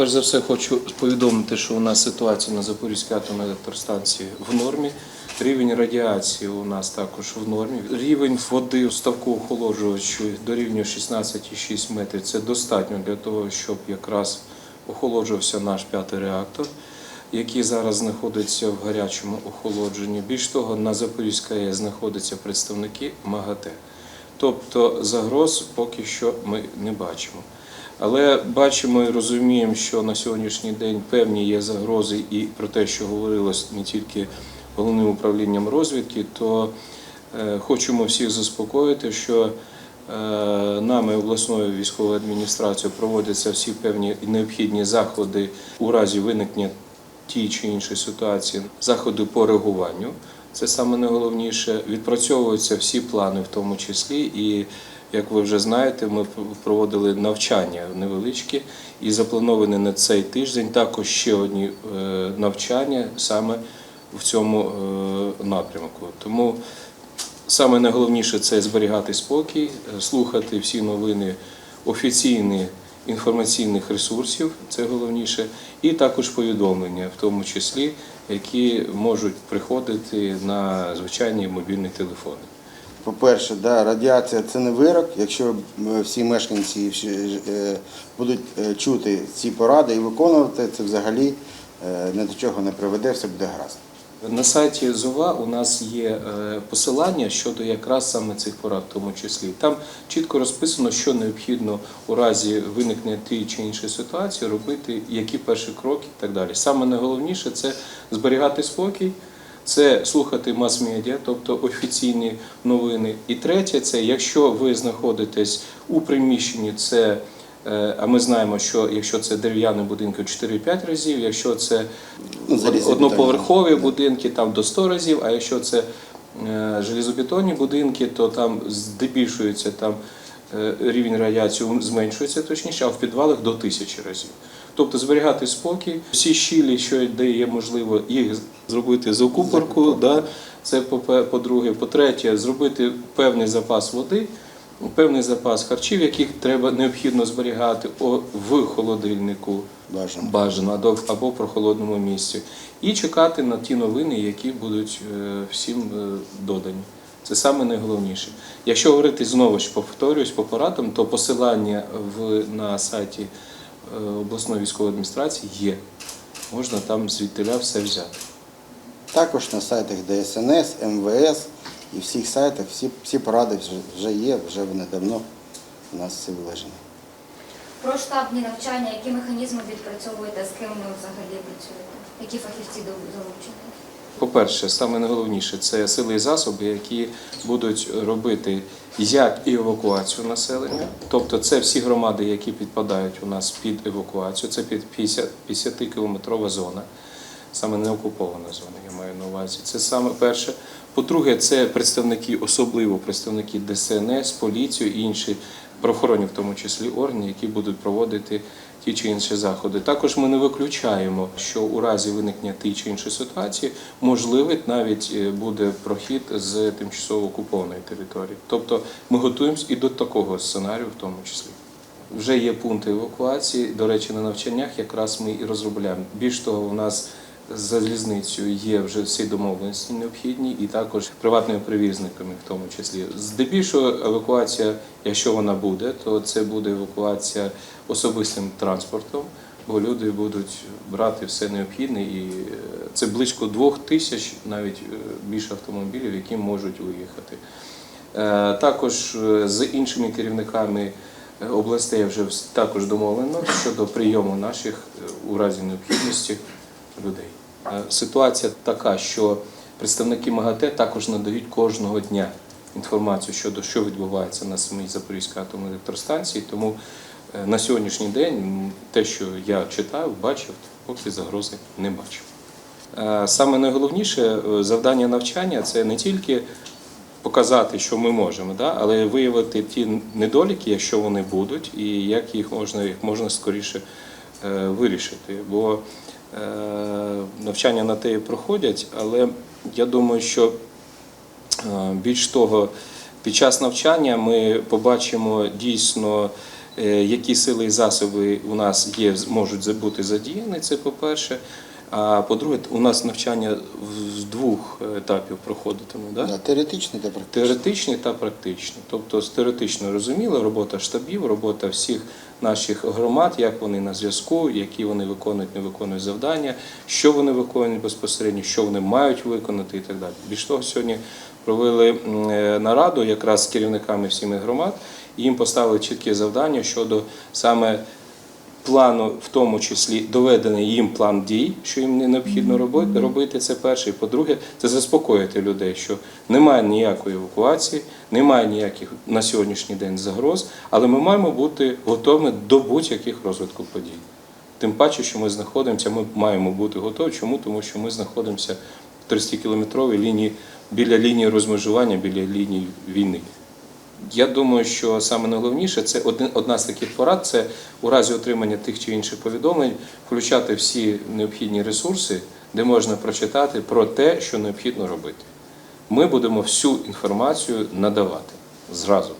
Перш за все, хочу повідомити, що у нас ситуація на Запорізькій атомній електростанції в нормі. Рівень радіації у нас також в нормі. Рівень води в ставку охолоджувачу дорівнює 16,6 метрів. Це достатньо для того, щоб якраз охолоджувався наш п'ятий реактор, який зараз знаходиться в гарячому охолодженні. Більш того, на Запорізькій АЕС знаходяться представники МАГАТЕ. Тобто загроз поки що ми не бачимо. Але бачимо і розуміємо, що на сьогоднішній день певні є загрози, і про те, що говорилось не тільки головним управлінням розвідки, то е, хочемо всіх заспокоїти, що е, нами обласною військовою адміністрацією проводяться всі певні необхідні заходи у разі виникнення тієї чи іншої ситуації, заходи по реагуванню. Це саме найголовніше. Відпрацьовуються всі плани, в тому числі. І як ви вже знаєте, ми проводили навчання невеличкі і заплановані на цей тиждень також ще одні е, навчання саме в цьому е, напрямку. Тому саме найголовніше це зберігати спокій, е, слухати всі новини офіційні інформаційних ресурсів, це головніше, і також повідомлення, в тому числі, які можуть приходити на звичайні мобільні телефони. По-перше, да, радіація це не вирок. Якщо е, всі мешканці е, будуть е, чути ці поради і виконувати, це взагалі ні до чого не приведе, все буде гаразд. На сайті ЗОВА у нас є посилання щодо якраз саме цих порад, в тому числі. Там чітко розписано, що необхідно у разі виникнення тієї чи іншої ситуації робити, які перші кроки і так далі. Саме найголовніше це зберігати спокій. Це слухати мас-медіа, тобто офіційні новини. І третє, це якщо ви знаходитесь у приміщенні, це е, а ми знаємо, що якщо це дерев'яні будинки 4-5 разів, якщо це Ну, одноповерхові будинки, там до 100 разів, а якщо це е, железобетонні будинки, то там здебільшується там е, рівень радіації зменшується точніше, а в підвалах до тисячі разів. Тобто зберігати спокій, всі щілі, що де є можливо, їх зробити з окупорку, да, це по- по-друге. По-третє, зробити певний запас води, певний запас харчів, яких треба необхідно зберігати в холодильнику Бажано. бажано або- в прохолодному місці, і чекати на ті новини, які будуть е, всім е, додані. Це саме найголовніше. Якщо говорити знову ж повторюсь по порадам, то посилання в, на сайті обласної військової адміністрації є. Можна там звідтиля все взяти. Також на сайтах ДСНС, МВС і всіх сайтах всі, всі поради вже, вже є, вже вони давно у нас всі вилежені. Про штабні навчання, які механізми відпрацьовуєте, з ким ви взагалі працюєте? Які фахівці до- залучені? По-перше, саме найголовніше це сили і засоби, які будуть робити як і евакуацію населення, тобто це всі громади, які підпадають у нас під евакуацію, це під 50 50-кілометрова зона, саме не окупована зона, я маю на увазі. Це саме перше. По-друге, це представники, особливо представники ДСНС, поліцію і інші правоохоронні, в тому числі органи, які будуть проводити ті чи інші заходи. Також ми не виключаємо, що у разі виникнення тієї чи іншої ситуації можливий навіть е, буде прохід з тимчасово окупованої території. Тобто ми готуємося і до такого сценарію, в тому числі. Вже є пункти евакуації. До речі, на навчаннях якраз ми і розробляємо. Більш того, у нас залізницею є вже всі домовленості необхідні, і також приватними перевізниками, в тому числі. Здебільшого евакуація, якщо вона буде, то це буде евакуація особистим транспортом, бо люди будуть брати все необхідне, і е, це близько двох тисяч, навіть е, більше автомобілів, які можуть виїхати. Е, Також з іншими керівниками областей вже також домовлено щодо прийому наших у разі необхідності людей. Е, Ситуація така, що представники МАГАТЕ також надають кожного дня інформацію щодо що відбувається на самій Запорізькій атомній електростанції. Тому е, на сьогоднішній день те, що я читав, бачив, поки загрози не бачив. Е, Саме найголовніше завдання навчання це не тільки показати, що ми можемо, да? але виявити ті недоліки, якщо вони будуть, і як їх можна їх можна скоріше вирішити. Бо навчання на те проходять, але я думаю, що е, більш того, під час навчання ми побачимо дійсно е, які сили і засоби у нас є, можуть бути задіяні. Це по-перше. А по-друге, у нас навчання з двох етапів проходитиме. Да? Да, теоретичний та практичний. Теоретичні та практичні. Тобто з теоретично розуміло, робота штабів, робота всіх наших громад, як вони на зв'язку, які вони виконують, не виконують завдання, що вони виконують безпосередньо, що вони мають виконати і так далі. Більш того, сьогодні провели е, нараду якраз з керівниками всіми громад, і їм поставили чіткі завдання щодо саме плану, в тому числі доведений їм план дій, що їм не необхідно робити. Робити це перше. І по-друге, це заспокоїти людей, що немає ніякої евакуації, немає ніяких на сьогоднішній день загроз, але ми маємо бути готові до будь-яких розвитків подій. Тим паче, що ми знаходимося, ми маємо бути готові. Чому? Тому що ми знаходимося в 30-кілометровій лінії біля лінії розмежування, біля лінії війни. Я думаю, що саме найголовніше це одна з таких порад це у разі отримання тих чи інших повідомлень включати всі необхідні ресурси, де можна прочитати про те, що необхідно робити. Ми будемо всю інформацію надавати зразу.